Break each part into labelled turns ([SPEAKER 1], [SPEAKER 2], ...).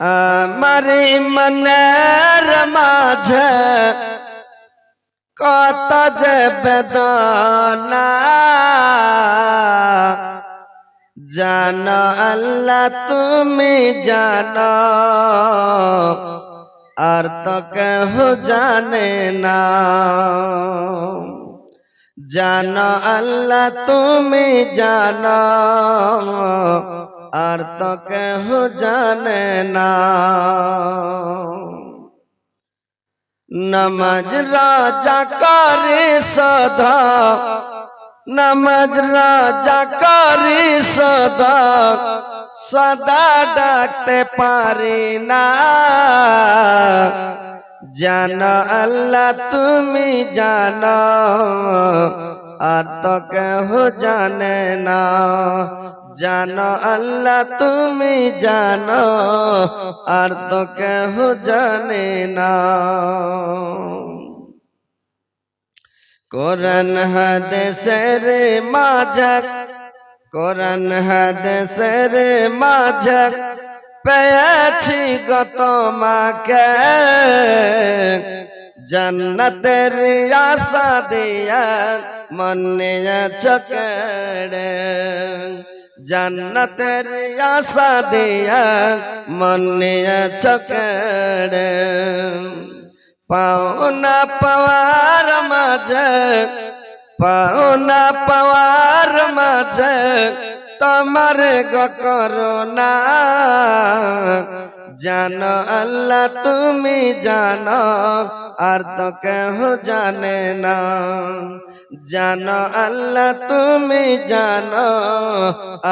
[SPEAKER 1] আমার মনের মাঝে কত যে বেদনা। জানো আল্লাহ, তুমি জানো, আর তো কেহ জানে না। জানো আল্লাহ, তুমি জানো আর তো কেহ জানে না। নমাজ রাজা করে সদা। নমাজ রাজা করে সদা। সদা ডাকতে পারি না। জানো আল্লাহ, তুমি জানো আর তো কেহ জানে না। জানো আল্লাহ, তুমি জানো, আর তো কেহ জানে না। কোরআন হাদেশের মাঝক, কোরআন হাদেশের মাঝক, পেয়েছি গত মাকে জন্নতের আশা দিয়া মনে চকড়ে। জন্নতের আশা দিয়া মনে চকড়ে। পাওনা পাওয়ার মাঝে পাওনা পাওয়ার মাঝে তোমার করোনা জানো আল্লাহ, তুমি জানো, আর তো কেহ জানে না। জানো আল্লাহ, তুমি জানো,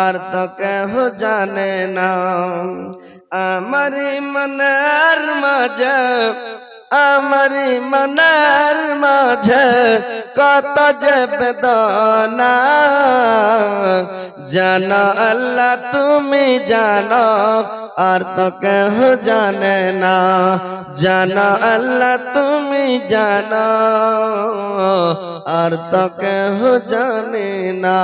[SPEAKER 1] আর তো কেহ জানে না। আমার মনের মাঝে আমার মনের মাঝে কত যে বেদনা জানো আল্লাহ, তুমি জানো, আর তো কেহ জানে না। জানো আল্লাহ, তুমি জানো, আর তো কেহ জানে না।